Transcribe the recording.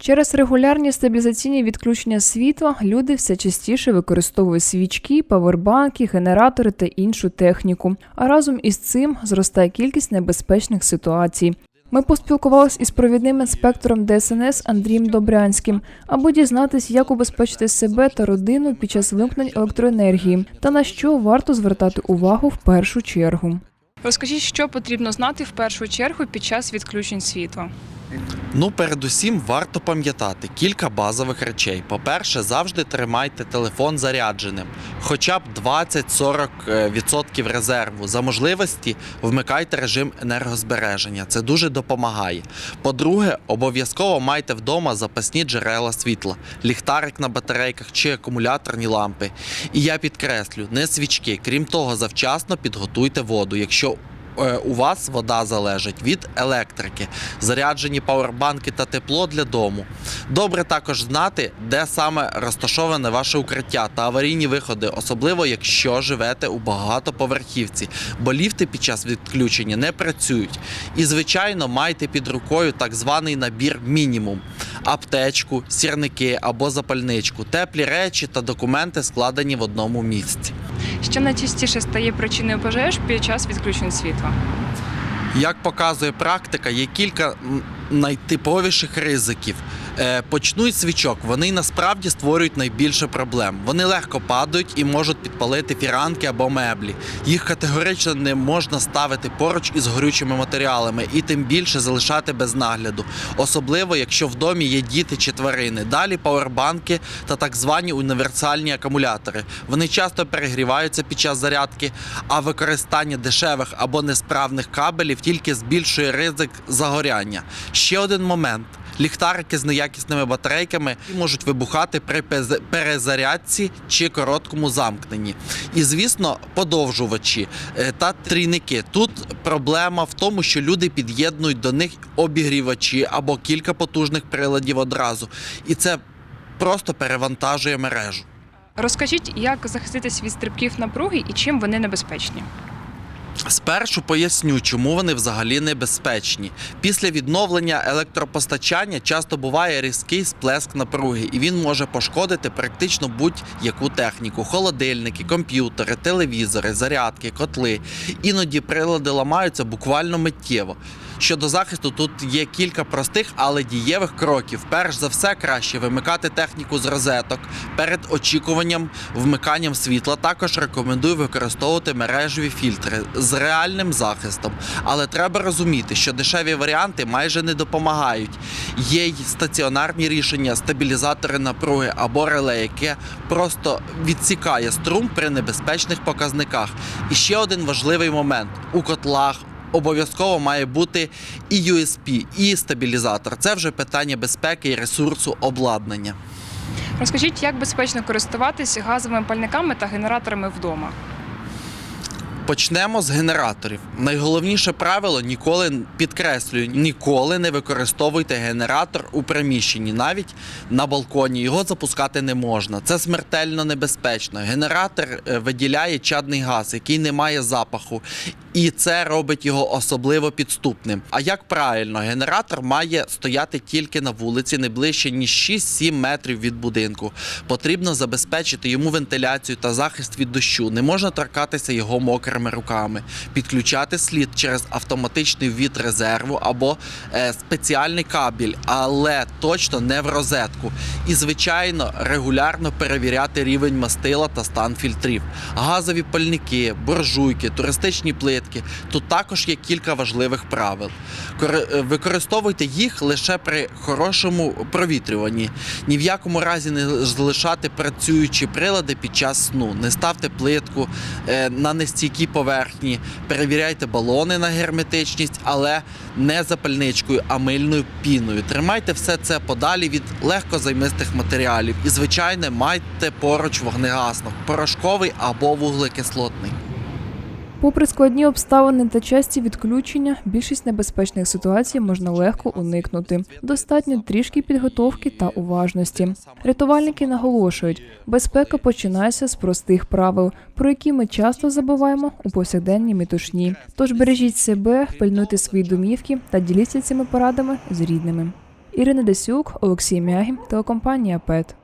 Через регулярні стабілізаційні відключення світла люди все частіше використовують свічки, павербанки, генератори та іншу техніку. А разом із цим зростає кількість небезпечних ситуацій. Ми поспілкувалися із провідним інспектором ДСНС Андрієм Добрянським, аби дізнатись, як убезпечити себе та родину під час вимкнень електроенергії та на що варто звертати увагу в першу чергу. Розкажіть, що потрібно знати в першу чергу під час відключень світла. Ну, передусім, варто пам'ятати кілька базових речей. По-перше, завжди тримайте телефон зарядженим, хоча б 20-40% резерву. За можливості вмикайте режим енергозбереження. Це дуже допомагає. По-друге, обов'язково майте вдома запасні джерела світла, ліхтарик на батарейках чи акумуляторні лампи. І я підкреслю, не свічки. Крім того, завчасно підготуйте воду. Якщо е, у вас вода залежить від електрики, заряджені павербанки та тепло для дому. Добре також знати, де саме розташоване ваше укриття та аварійні виходи, особливо якщо живете у багатоповерхівці, бо ліфти під час відключення не працюють. І, звичайно, майте під рукою так званий набір мінімум. Аптечку, сірники або запальничку, теплі речі та документи складені в одному місці. Що найчастіше стає причиною пожеж під час відключень світла? Як показує практика, є кілька найтиповіших ризиків. Е, Почнуть свічок. Вони насправді створюють найбільше проблем. Вони легко падають і можуть підпалити фіранки або меблі. Їх категорично не можна ставити поруч із горючими матеріалами і тим більше залишати без нагляду, особливо якщо в домі є діти чи тварини. Далі павербанки та так звані універсальні акумулятори. Вони часто перегріваються під час зарядки, а використання дешевих або несправних кабелів тільки збільшує ризик загоряння. Ще один момент. Ліхтарики з неякісними батарейками можуть вибухати при перезарядці чи короткому замкненні. І, звісно, подовжувачі е, та трійники. Тут проблема в тому, що люди під'єднують до них обігрівачі або кілька потужних приладів одразу. І це просто перевантажує мережу. Розкажіть, як захиститись від стрибків напруги і чим вони небезпечні. Спершу поясню, чому вони взагалі небезпечні. Після відновлення електропостачання часто буває різкий сплеск напруги, і він може пошкодити практично будь-яку техніку: холодильники, комп'ютери, телевізори, зарядки, котли. Іноді прилади ламаються буквально миттєво. Щодо захисту, тут є кілька простих, але дієвих кроків. Перш за все, краще вимикати техніку з розеток перед очікуванням вмиканням світла. Також рекомендую використовувати мережеві фільтри з реальним захистом. Але треба розуміти, що дешеві варіанти майже не допомагають. Є й стаціонарні рішення, стабілізатори напруги або реле, яке просто відсікає струм при небезпечних показниках. І ще один важливий момент у котлах. Обов'язково має бути і USB, і стабілізатор. Це вже питання безпеки і ресурсу обладнання. Розкажіть, як безпечно користуватись газовими пальниками та генераторами вдома. Почнемо з генераторів. Найголовніше правило ніколи підкреслюю, ніколи не використовуйте генератор у приміщенні, навіть на балконі. Його запускати не можна. Це смертельно небезпечно. Генератор е, виділяє чадний газ, який не має запаху, і це робить його особливо підступним. А як правильно, генератор має стояти тільки на вулиці, не ближче ніж 6-7 метрів від будинку. Потрібно забезпечити йому вентиляцію та захист від дощу. Не можна торкатися його мокрими руками, підключати слід через автоматичний ввід резерву або е, спеціальний кабель, але точно не в розетку. І, звичайно, регулярно перевіряти рівень мастила та стан фільтрів. Газові пальники, буржуйки, туристичні плитки. Тут також є кілька важливих правил. Е, Використовуйте їх лише при хорошому провітрюванні. Ні в якому разі не залишати працюючі прилади під час сну. Не ставте плитку е, на нестійкій поверхні, перевіряйте балони на герметичність, але не запальничкою, а мильною піною. Тримайте все це подалі від легкозаймистих матеріалів. І, звичайно, майте поруч вогнегасник, порошковий або вуглекислотний. Попри складні обставини та часті відключення, більшість небезпечних ситуацій можна легко уникнути. Достатньо трішки підготовки та уважності. Рятувальники наголошують, безпека починається з простих правил, про які ми часто забуваємо у повсякденній метушні. Тож бережіть себе, пильнуйте свої домівки та діліться цими порадами з рідними. Ірина Десюк, Олексій Мягін, телекомпанія ПЕТ.